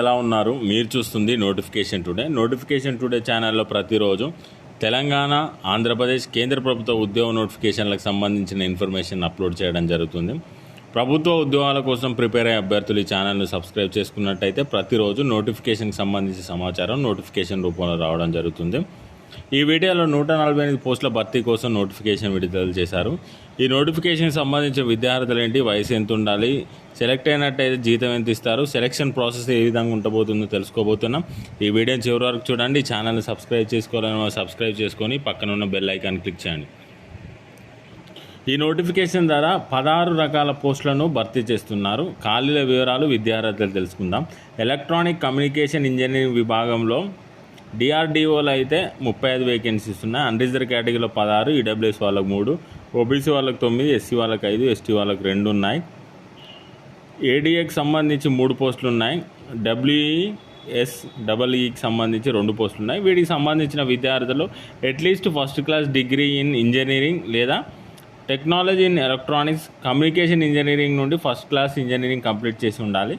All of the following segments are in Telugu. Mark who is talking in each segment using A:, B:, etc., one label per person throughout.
A: ఎలా ఉన్నారు మీరు చూస్తుంది నోటిఫికేషన్ టుడే. నోటిఫికేషన్ టుడే ఛానల్లో ప్రతిరోజు తెలంగాణ ఆంధ్రప్రదేశ్ కేంద్ర ప్రభుత్వ ఉద్యోగ నోటిఫికేషన్లకు సంబంధించిన ఇన్ఫర్మేషన్ అప్లోడ్ చేయడం జరుగుతుంది. ప్రభుత్వ ఉద్యోగాల కోసం ప్రిపేర్ అయ్యే అభ్యర్థులు ఈ ఛానల్ను సబ్స్క్రైబ్ చేసుకున్నట్టయితే ప్రతిరోజు నోటిఫికేషన్కి సంబంధించిన సమాచారం నోటిఫికేషన్ రూపంలో రావడం జరుగుతుంది. ఈ వీడియోలో నూట నలభై ఎనిమిది పోస్టుల భర్తీ కోసం నోటిఫికేషన్ విడుదల చేశారు. ఈ నోటిఫికేషన్కి సంబంధించిన విద్యార్థులు ఏంటి వయసు ఎంత ఉండాలి సెలెక్ట్ అయినట్టయితే జీతం ఎంత ఇస్తారు సెలక్షన్ ప్రాసెస్ ఏ విధంగా ఉండబోతుందో తెలుసుకోబోతున్నాం. ఈ వీడియోని చివరి వరకు చూడండి ఛానల్ని సబ్స్క్రైబ్ చేసుకోవాలని సబ్స్క్రైబ్ చేసుకొని పక్కన ఉన్న బెల్ ఐకాన్ క్లిక్ చేయండి. ఈ నోటిఫికేషన్ ద్వారా పదహారు రకాల పోస్టులను భర్తీ చేస్తున్నారు. ఖాళీల వివరాలు విద్యార్థులు తెలుసుకుందాం. ఎలక్ట్రానిక్ కమ్యూనికేషన్ ఇంజనీరింగ్ విభాగంలో డిఆర్డిఓలో అయితే ముప్పై ఐదు వేకెన్సీస్ ఉన్నాయి అన్రిజర్వ్ కేటగిరీలో పదహారు ఈడబ్ల్యూఎస్ వాళ్ళకు మూడు ఓబీసీ వాళ్ళకి తొమ్మిది ఎస్సీ వాళ్ళకి ఐదు ఎస్టీ వాళ్ళకి రెండు ఉన్నాయి. ఏడీఏకి సంబంధించి మూడు పోస్టులు ఉన్నాయి. డబ్ల్యూఈఎస్ డబల్ఈకి e సంబంధించి రెండు పోస్టులు ఉన్నాయి. వీటికి సంబంధించిన విద్యార్థులు at least first class degree in engineering లేదా technology in electronics communication engineering నుండి ఫస్ట్ క్లాస్ ఇంజనీరింగ్ కంప్లీట్ చేసి ఉండాలి.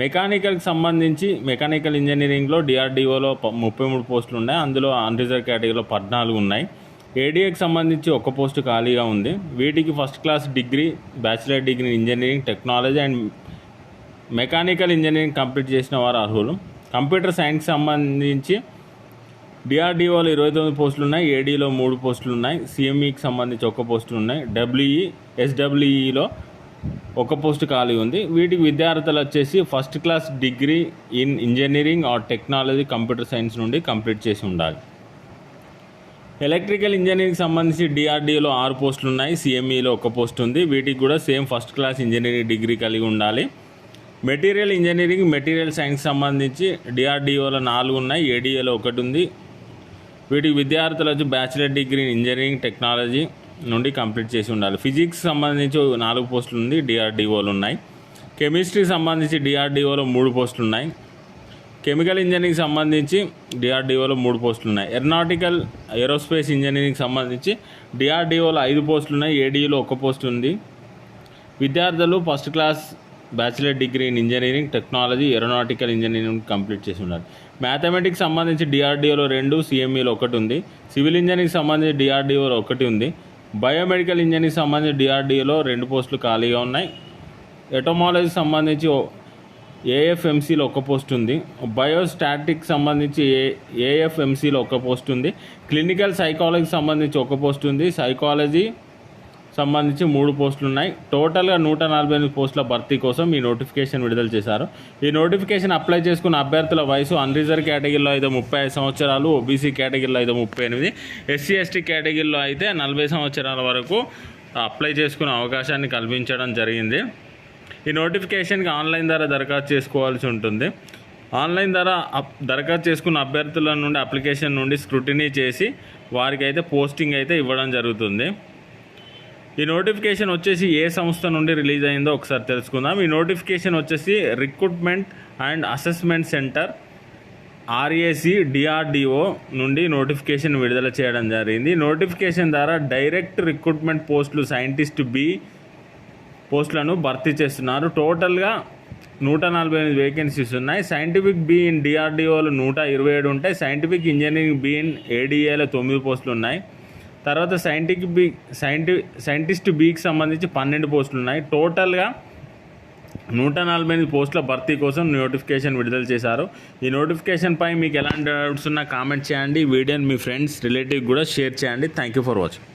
A: మెకానికల్కి సంబంధించి మెకానికల్ ఇంజనీరింగ్లో డిఆర్డిఓలో ముప్పై మూడు పోస్టులు ఉన్నాయి. అందులో అన్రిజర్వ్ కేటగిరీలో పద్నాలుగు ఉన్నాయి. ఏడీఏకి సంబంధించి ఒక పోస్టు ఖాళీగా ఉంది. వీటికి first class degree bachelor degree in engineering technology and mechanical engineering complete చేసిన వారు అర్హులు. కంప్యూటర్ సైన్స్ సంబంధించి డిఆర్డిఓలో ఇరవై తొమ్మిది పోస్టులు ఉన్నాయి. ఏడీలో మూడు పోస్టులు ఉన్నాయి. సిఎంఈకి సంబంధించి ఒక పోస్టులు ఉన్నాయి. డబ్ల్యూఈ ఎస్డబ్ల్యూఈలో ఒక పోస్ట్ ఖాళీ ఉంది. వీటికి విద్యార్థులు వచ్చేసి first class degree in engineering or technology computer science నుండి కంప్లీట్ చేసి ఉండాలి. ఎలక్ట్రికల్ ఇంజనీరింగ్ సంబంధించి డిఆర్డీలో ఆరు పోస్టులు ఉన్నాయి. సిఎంఈలో ఒక పోస్ట్ ఉంది. వీటికి కూడా same first class engineering degree కలిగి ఉండాలి. మెటీరియల్ ఇంజనీరింగ్ మెటీరియల్ సైన్స్ సంబంధించి డిఆర్డీఓలో నాలుగు ఉన్నాయి. ఏడీఏలో ఒకటి ఉంది. వీటికి విద్యార్థులు వచ్చి bachelor degree in engineering technology నుండి కంప్లీట్ చేసి ఉండాలి. ఫిజిక్స్ సంబంధించి నాలుగు పోస్టులు ఉంది డిఆర్డీఓలు ఉన్నాయి. కెమిస్ట్రీ సంబంధించి డిఆర్డీఓలో మూడు పోస్టులు ఉన్నాయి. కెమికల్ ఇంజనీరింగ్ సంబంధించి డిఆర్డిఓలో మూడు పోస్టులు ఉన్నాయి. ఎరోనాటికల్ ఏరోస్పేస్ ఇంజనీరింగ్ సంబంధించి డిఆర్డిఓలో ఐదు పోస్టులు ఉన్నాయి. ఏడీలో ఒక పోస్ట్ ఉంది. విద్యార్థులు first class bachelor degree in engineering technology aeronautical engineering complete చేసి ఉండాలి. మ్యాథమెటిక్స్ సంబంధించి డిఆర్డిఓలో రెండు సిఎంఈలో ఒకటి ఉంది. సివిల్ ఇంజనీరింగ్ సంబంధించి డిఆర్డిఓలో ఒకటి ఉంది. బయోమెడికల్ ఇంజనీరింగ్ సంబంధించి డిఆర్డిఓలో రెండు పోస్టులు ఖాళీగా ఉన్నాయి. ఎటోమాలజీ సంబంధించి ఏఎఫ్ఎంసీలో ఒక పోస్ట్ ఉంది. బయోస్టాటిక్ సంబంధించి ఏ ఏఎఫ్ఎంసీలో ఒక పోస్ట్ ఉంది. క్లినికల్ సైకాలజీకి సంబంధించి ఒక పోస్ట్ ఉంది. సైకాలజీ సంబంధించి మూడు పోస్టులు ఉన్నాయి టోటల్గా నూట నలభై ఎనిమిది పోస్టుల భర్తీ కోసం ఈ నోటిఫికేషన్ విడుదల చేశారు. ఈ నోటిఫికేషన్ అప్లై చేసుకున్న అభ్యర్థుల వయసు అన్రిజర్వ్ కేటగిరీలో అయితే ముప్పై ఐదు సంవత్సరాలు ఓబీసీ కేటగిరీలో అయితే ముప్పై ఎనిమిది ఎస్సీ ఎస్టీ కేటగిరీలో అయితే నలభై సంవత్సరాల వరకు అప్లై చేసుకునే అవకాశాన్ని కల్పించడం జరిగింది. ఈ నోటిఫికేషన్కి ఆన్లైన్ ద్వారా దరఖాస్తు చేసుకోవాల్సి ఉంటుంది. ఆన్లైన్ ద్వారా అప్- దరఖాస్తు చేసుకున్న అభ్యర్థుల నుండి అప్లికేషన్ నుండి స్క్రూటినీ చేసి వారికి అయితే పోస్టింగ్ అయితే ఇవ్వడం జరుగుతుంది. ఈ నోటిఫికేషన్ వచ్చేసి ఏ సంస్థ నుండి రిలీజ్ అయిందో ఒకసారి తెలుసుకుందాం. ఈ నోటిఫికేషన్ వచ్చేసి recruitment and assessment centre RAC DRDO నుండి నోటిఫికేషన్ విడుదల చేయడం జరిగింది. నోటిఫికేషన్ ద్వారా డైరెక్ట్ రిక్రూట్మెంట్ పోస్టులు సైంటిస్ట్ బి పోస్టులను భర్తీ చేస్తున్నారు. టోటల్గా నూట నలభై ఎనిమిది వేకెన్సీస్ ఉన్నాయి. సైంటిఫిక్ బి ఇన్ డిఆర్డిఓలు నూట ఇరవై ఏడు ఉంటాయి. సైంటిఫిక్ ఇంజనీరింగ్ బి ఇన్ ఏడిఏలో తొమ్మిది పోస్టులు ఉన్నాయి. తర్వాత సైంటిఫిక్ బీ సైంటి సైంటిస్ట్ బీకి సంబంధించి పన్నెండు పోస్టులు ఉన్నాయి. టోటల్గా నూట నలభై ఎనిమిది పోస్టుల భర్తీ కోసం నోటిఫికేషన్ విడుదల చేశారు. ఈ నోటిఫికేషన్ పై మీకు ఎలాంటి డౌట్స్ ఉన్నా కామెంట్ చేయండి. వీడియోని మీ ఫ్రెండ్స్ రిలేటివ్ కూడా షేర్ చేయండి. Thank you for watching